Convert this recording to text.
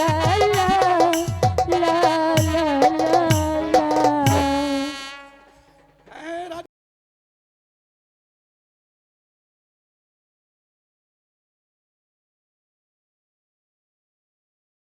la la